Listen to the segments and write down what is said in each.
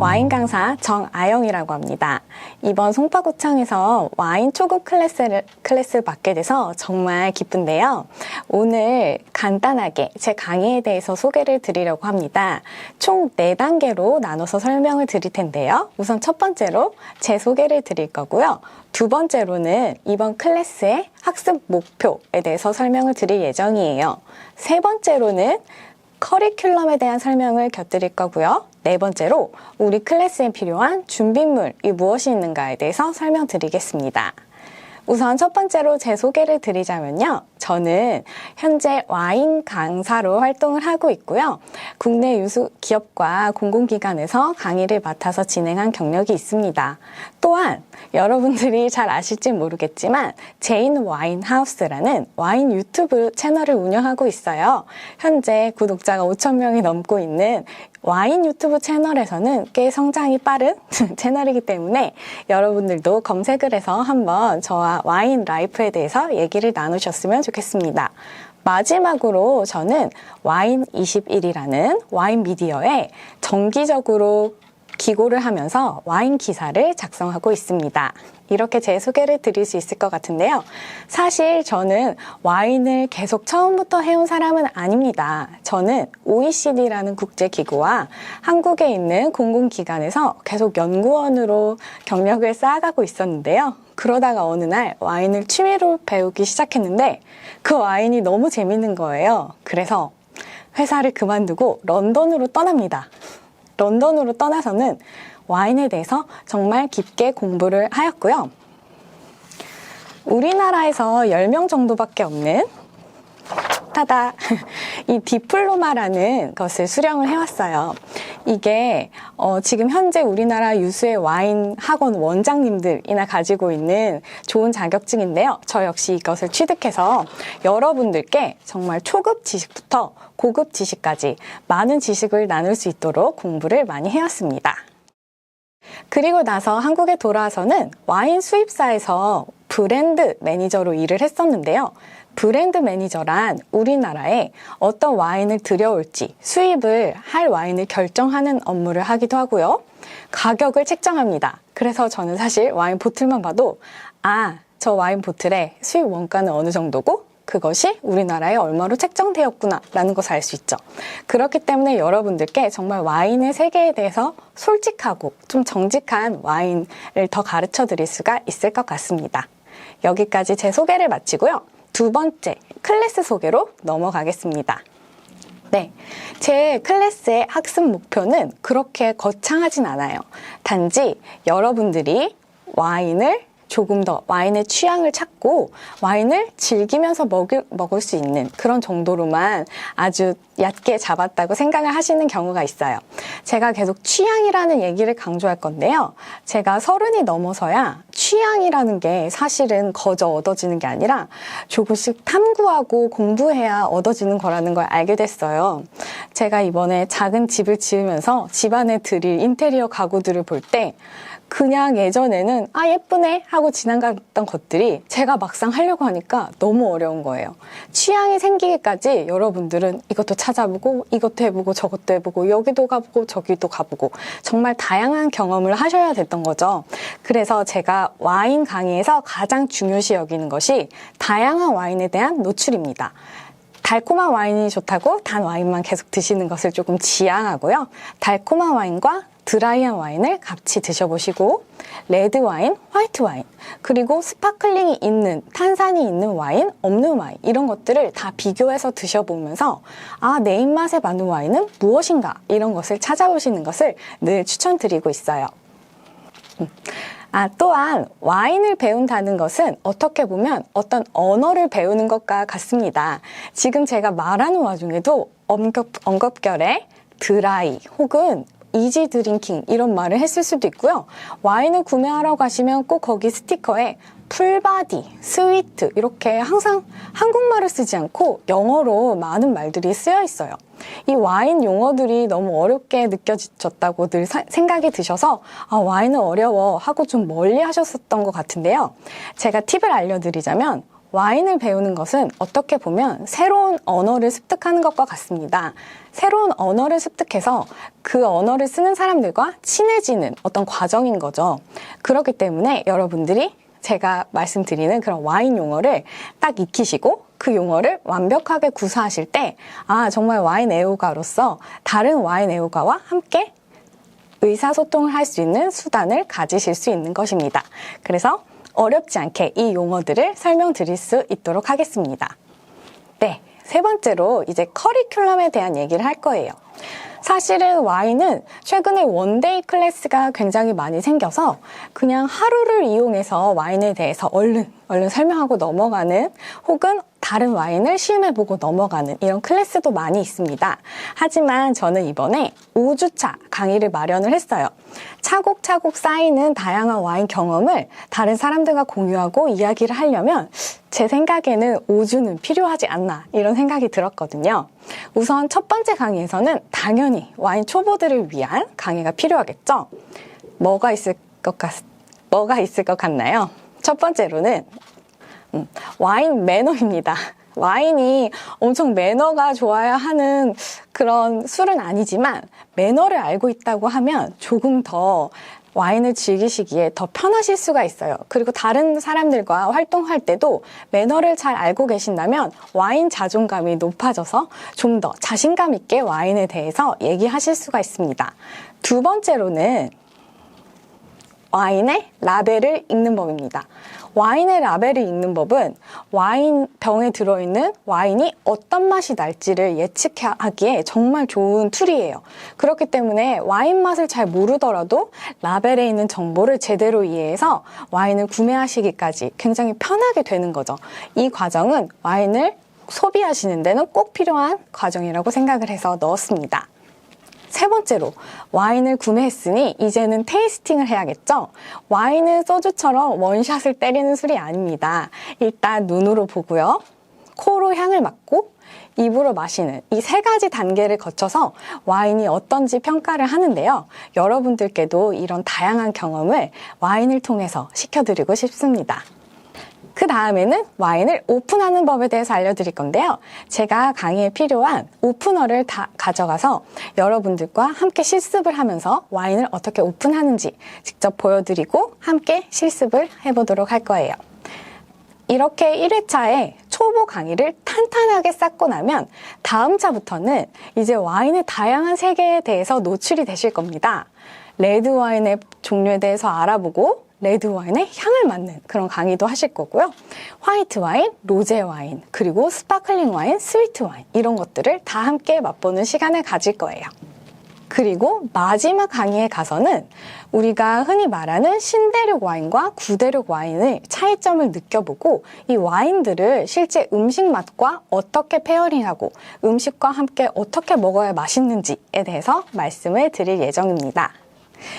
와인 강사 정아영이라고 합니다. 이번 송파구청에서 와인 초급 클래스를, 클래스 받게 돼서 정말 기쁜데요. 오늘 간단하게 제 강의에 대해서 소개를 드리려고 합니다. 총 4단계로 나눠서 설명을 드릴 텐데요. 우선 첫 번째로 제 소개를 드릴 거고요. 두 번째로는 이번 클래스의 학습 목표에 대해서 설명을 드릴 예정이에요. 세 번째로는 커리큘럼에 대한 설명을 곁드릴 거고요. 네 번째로 우리 클래스에 필요한 준비물이 무엇이 있는가에 대해서 설명드리겠습니다. 우선 첫 번째로 제 소개를 드리자면요. 저는 현재 와인 강사로 활동을 하고 있고요. 국내 유수 기업과 공공기관에서 강의를 맡아서 진행한 경력이 있습니다. 또한 여러분들이 잘 아실지 모르겠지만 제인 와인 하우스라는 와인 유튜브 채널을 운영하고 있어요. 현재 구독자가 5천 명이 넘고 있는 와인 유튜브 채널에서는 꽤 성장이 빠른 채널이기 때문에 여러분들도 검색을 해서 한번 저와 와인 라이프에 대해서 얘기를 나누셨으면 좋겠습니다. 마지막으로 저는 와인 21이라는 와인 미디어에 정기적으로 기고를 하면서 와인 기사를 작성하고 있습니다. 이렇게 제 소개를 드릴 수 있을 것 같은데요. 사실 저는 와인을 계속 처음부터 해온 사람은 아닙니다. 저는 OECD라는 국제기구와 한국에 있는 공공기관에서 계속 연구원으로 경력을 쌓아가고 있었는데요. 그러다가 어느 날 와인을 취미로 배우기 시작했는데 그 와인이 너무 재밌는 거예요. 그래서 회사를 그만두고 런던으로 떠납니다. 런던으로 떠나서는 와인에 대해서 정말 깊게 공부를 하였고요. 우리나라에서 10명 정도밖에 없는 타다 이 디플로마라는 것을 수령을 해왔어요. 이게 어, 지금 현재 우리나라 유수의 와인 학원 원장님들이나 가지고 있는 좋은 자격증인데요. 저 역시 이것을 취득해서 여러분들께 정말 초급 지식부터 고급 지식까지 많은 지식을 나눌 수 있도록 공부를 많이 해왔습니다. 그리고 나서 한국에 돌아와서는 와인 수입사에서 브랜드 매니저로 일을 했었는데요. 브랜드 매니저란 우리나라에 어떤 와인을 들여올지 수입을 할 와인을 결정하는 업무를 하기도 하고요. 가격을 책정합니다. 그래서 저는 사실 와인 보틀만 봐도 아, 저 와인 보틀의 수입 원가는 어느 정도고 그것이 우리나라에 얼마로 책정되었구나 라는 것을 알 수 있죠. 그렇기 때문에 여러분들께 정말 와인의 세계에 대해서 솔직하고 좀 정직한 와인을 더 가르쳐 드릴 수가 있을 것 같습니다. 여기까지 제 소개를 마치고요. 두 번째 클래스 소개로 넘어가겠습니다. 네. 제 클래스의 학습 목표는 그렇게 거창하진 않아요. 단지 여러분들이 와인을 조금 더 와인의 취향을 찾고 와인을 즐기면서 먹을, 먹을 수 있는 그런 정도로만 아주 얕게 잡았다고 생각을 하시는 경우가 있어요. 제가 계속 취향이라는 얘기를 강조할 건데요. 제가 서른이 넘어서야 취향이라는 게 사실은 거저 얻어지는 게 아니라 조금씩 탐구하고 공부해야 얻어지는 거라는 걸 알게 됐어요. 제가 이번에 작은 집을 지으면서 집안에 드릴 인테리어 가구들을 볼때 그냥 예전에는 아 예쁘네 하고 지나갔던 것들이 제가 막상 하려고 하니까 너무 어려운 거예요. 취향이 생기기까지 여러분들은 이것도 찾아보고 이것도 해보고 저것도 해보고 여기도 가보고 저기도 가보고 정말 다양한 경험을 하셔야 됐던 거죠. 그래서 제가 와인 강의에서 가장 중요시 여기는 것이 다양한 와인에 대한 노출입니다. 달콤한 와인이 좋다고 단 와인만 계속 드시는 것을 조금 지양하고요. 달콤한 와인과 드라이한 와인을 같이 드셔보시고 레드 와인, 화이트 와인, 그리고 스파클링이 있는 탄산이 있는 와인, 없는 와인 이런 것들을 다 비교해서 드셔보면서 아, 내 입맛에 맞는 와인은 무엇인가 이런 것을 찾아보시는 것을 늘 추천드리고 있어요. 음. 아, 또한 와인을 배운다는 것은 어떻게 보면 어떤 언어를 배우는 것과 같습니다. 지금 제가 말하는 와중에도 언급, 언급결에 드라이 혹은 이지 드링킹 이런 말을 했을 수도 있고요. 와인을 구매하러 가시면 꼭 거기 스티커에 풀바디, 스위트 이렇게 항상 한국말을 쓰지 않고 영어로 많은 말들이 쓰여 있어요. 이 와인 용어들이 너무 어렵게 느껴졌다고 늘 사, 생각이 드셔서 아, 와인은 어려워 하고 좀 멀리 하셨었던 것 같은데요. 제가 팁을 알려드리자면 와인을 배우는 것은 어떻게 보면 새로운 언어를 습득하는 것과 같습니다. 새로운 언어를 습득해서 그 언어를 쓰는 사람들과 친해지는 어떤 과정인 거죠. 그렇기 때문에 여러분들이 제가 말씀드리는 그런 와인 용어를 딱 익히시고 그 용어를 완벽하게 구사하실 때, 아, 정말 와인 애호가로서 다른 와인 애호가와 함께 의사소통을 할 수 있는 수단을 가지실 수 있는 것입니다. 그래서 어렵지 않게 이 용어들을 설명드릴 수 있도록 하겠습니다. 네. 세 번째로 이제 커리큘럼에 대한 얘기를 할 거예요. 사실은 와인은 최근에 원데이 클래스가 굉장히 많이 생겨서 그냥 하루를 이용해서 와인에 대해서 얼른 얼른 설명하고 넘어가는 혹은 다른 와인을 시음해보고 넘어가는 이런 클래스도 많이 있습니다. 하지만 저는 이번에 5주차 강의를 마련을 했어요. 차곡차곡 쌓이는 다양한 와인 경험을 다른 사람들과 공유하고 이야기를 하려면 제 생각에는 5주는 필요하지 않나 이런 생각이 들었거든요. 우선 첫 번째 강의에서는 당연히 와인 초보들을 위한 강의가 필요하겠죠. 뭐가 있을 것 같, 뭐가 있을 것 같나요? 첫 번째로는 음, 와인 매너입니다. 와인이 엄청 매너가 좋아야 하는 그런 술은 아니지만 매너를 알고 있다고 하면 조금 더 와인을 즐기시기에 더 편하실 수가 있어요. 그리고 다른 사람들과 활동할 때도 매너를 잘 알고 계신다면 와인 자존감이 높아져서 좀 더 자신감 있게 와인에 대해서 얘기하실 수가 있습니다. 두 번째로는 와인의 라벨을 읽는 법입니다. 와인의 라벨을 읽는 법은 와인 병에 들어있는 와인이 어떤 맛이 날지를 예측하기에 정말 좋은 툴이에요. 그렇기 때문에 와인 맛을 잘 모르더라도 라벨에 있는 정보를 제대로 이해해서 와인을 구매하시기까지 굉장히 편하게 되는 거죠. 이 과정은 와인을 소비하시는 데는 꼭 필요한 과정이라고 생각을 해서 넣었습니다. 세 번째로 와인을 구매했으니 이제는 테이스팅을 해야겠죠. 와인은 소주처럼 원샷을 때리는 술이 아닙니다. 일단 눈으로 보고요. 코로 향을 맡고 입으로 마시는 이 세 가지 단계를 거쳐서 와인이 어떤지 평가를 하는데요. 여러분들께도 이런 다양한 경험을 와인을 통해서 시켜드리고 싶습니다. 그 다음에는 와인을 오픈하는 법에 대해서 알려드릴 건데요. 제가 강의에 필요한 오프너를 다 가져가서 여러분들과 함께 실습을 하면서 와인을 어떻게 오픈하는지 직접 보여드리고 함께 실습을 해보도록 할 거예요. 이렇게 1회차에 초보 강의를 탄탄하게 쌓고 나면 다음 차부터는 이제 와인의 다양한 세계에 대해서 노출이 되실 겁니다. 레드 와인의 종류에 대해서 알아보고 레드 와인의 향을 맡는 그런 강의도 하실 거고요. 화이트 와인, 로제 와인, 그리고 스파클링 와인, 스위트 와인 이런 것들을 다 함께 맛보는 시간을 가질 거예요. 그리고 마지막 강의에 가서는 우리가 흔히 말하는 신대륙 와인과 구대륙 와인의 차이점을 느껴보고 이 와인들을 실제 음식 맛과 어떻게 페어링하고 음식과 함께 어떻게 먹어야 맛있는지에 대해서 말씀을 드릴 예정입니다.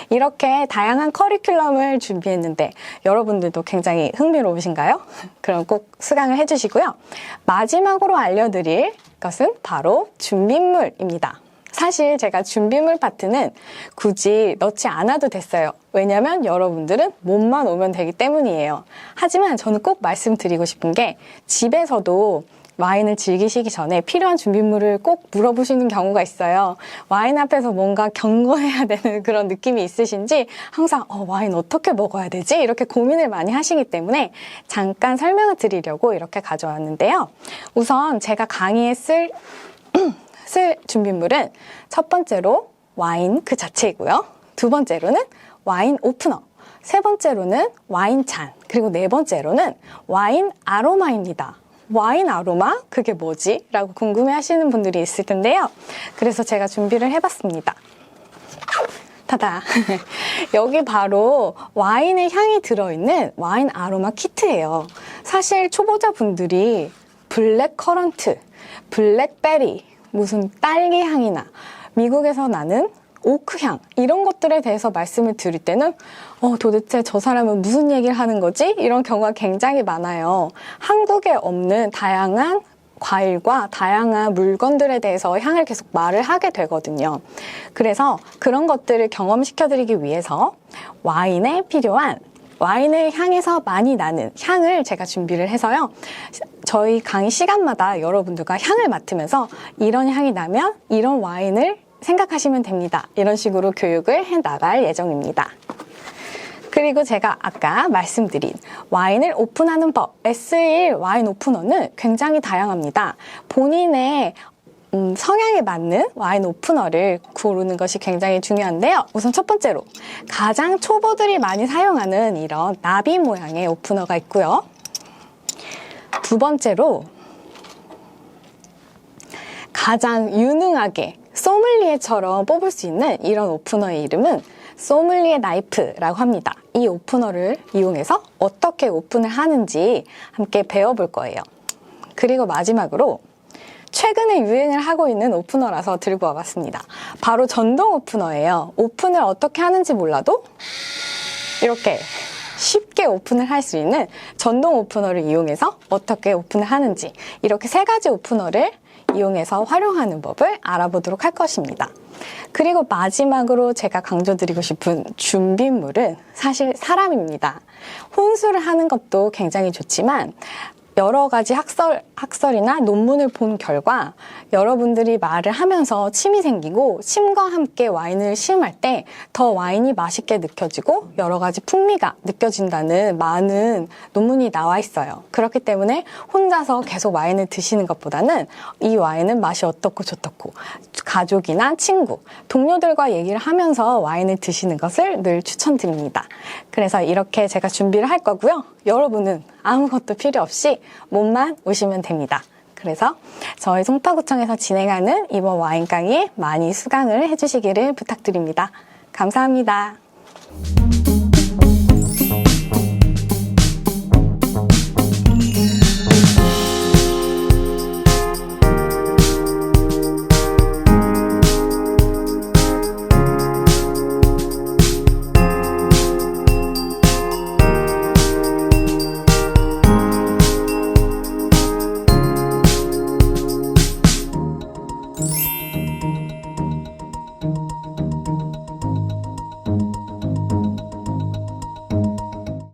이렇게 다양한 커리큘럼을 준비했는데 여러분들도 굉장히 흥미로우신가요? 그럼 꼭 수강을 해주시고요. 마지막으로 알려드릴 것은 바로 준비물입니다. 사실 제가 준비물 파트는 굳이 넣지 않아도 됐어요. 왜냐면 여러분들은 몸만 오면 되기 때문이에요. 하지만 저는 꼭 말씀드리고 싶은 게 집에서도 와인을 즐기시기 전에 필요한 준비물을 꼭 물어보시는 경우가 있어요. 와인 앞에서 뭔가 경거해야 되는 그런 느낌이 있으신지 항상 어, 와인 어떻게 먹어야 되지? 이렇게 고민을 많이 하시기 때문에 잠깐 설명을 드리려고 이렇게 가져왔는데요. 우선 제가 강의에 쓸, 쓸 준비물은 첫 번째로 와인 그 자체이고요. 두 번째로는 와인 오프너. 세 번째로는 와인 잔. 그리고 네 번째로는 와인 아로마입니다. 와인 아로마? 그게 뭐지? 라고 궁금해 하시는 분들이 있을 텐데요. 그래서 제가 준비를 해봤습니다. 타다. 여기 바로 와인의 향이 들어있는 와인 아로마 키트예요. 사실 초보자분들이 블랙 커런트, 블랙베리, 무슨 딸기 향이나 미국에서 나는 오크향 이런 것들에 대해서 말씀을 드릴 때는 어, 도대체 저 사람은 무슨 얘기를 하는 거지? 이런 경우가 굉장히 많아요. 한국에 없는 다양한 과일과 다양한 물건들에 대해서 향을 계속 말을 하게 되거든요. 그래서 그런 것들을 경험시켜드리기 위해서 와인에 필요한 와인을 향해서 많이 나는 향을 제가 준비를 해서요. 저희 강의 시간마다 여러분들과 향을 맡으면서 이런 향이 나면 이런 와인을 생각하시면 됩니다. 이런 식으로 교육을 해 나갈 예정입니다. 그리고 제가 아까 말씀드린 와인을 오픈하는 법, S1 와인 오프너는 굉장히 다양합니다. 본인의 음, 성향에 맞는 와인 오프너를 고르는 것이 굉장히 중요한데요. 우선 첫 번째로 가장 초보들이 많이 사용하는 이런 나비 모양의 오프너가 있고요. 두 번째로 가장 유능하게 소믈리에처럼 뽑을 수 있는 이런 오프너의 이름은 소믈리에 나이프라고 합니다. 이 오프너를 이용해서 어떻게 오픈을 하는지 함께 배워볼 거예요. 그리고 마지막으로 최근에 유행을 하고 있는 오프너라서 들고 와봤습니다. 바로 전동 오프너예요. 오픈을 어떻게 하는지 몰라도 이렇게 쉽게 오픈을 할 수 있는 전동 오프너를 이용해서 어떻게 오픈을 하는지 이렇게 세 가지 오프너를 이용해서 활용하는 법을 알아보도록 할 것입니다. 그리고 마지막으로 제가 강조드리고 싶은 준비물은 사실 사람입니다. 혼술을 하는 것도 굉장히 좋지만 여러 가지 학설, 학설이나 논문을 본 결과 여러분들이 말을 하면서 침이 생기고 침과 함께 와인을 시음할 때 더 와인이 맛있게 느껴지고 여러 가지 풍미가 느껴진다는 많은 논문이 나와 있어요. 그렇기 때문에 혼자서 계속 와인을 드시는 것보다는 이 와인은 맛이 어떻고 좋떻고 가족이나 친구, 동료들과 얘기를 하면서 와인을 드시는 것을 늘 추천드립니다. 그래서 이렇게 제가 준비를 할 거고요. 여러분은 아무것도 필요 없이 몸만 오시면 됩니다. 그래서 저희 송파구청에서 진행하는 이번 와인 강의에 많이 수강을 해주시기를 부탁드립니다. 감사합니다.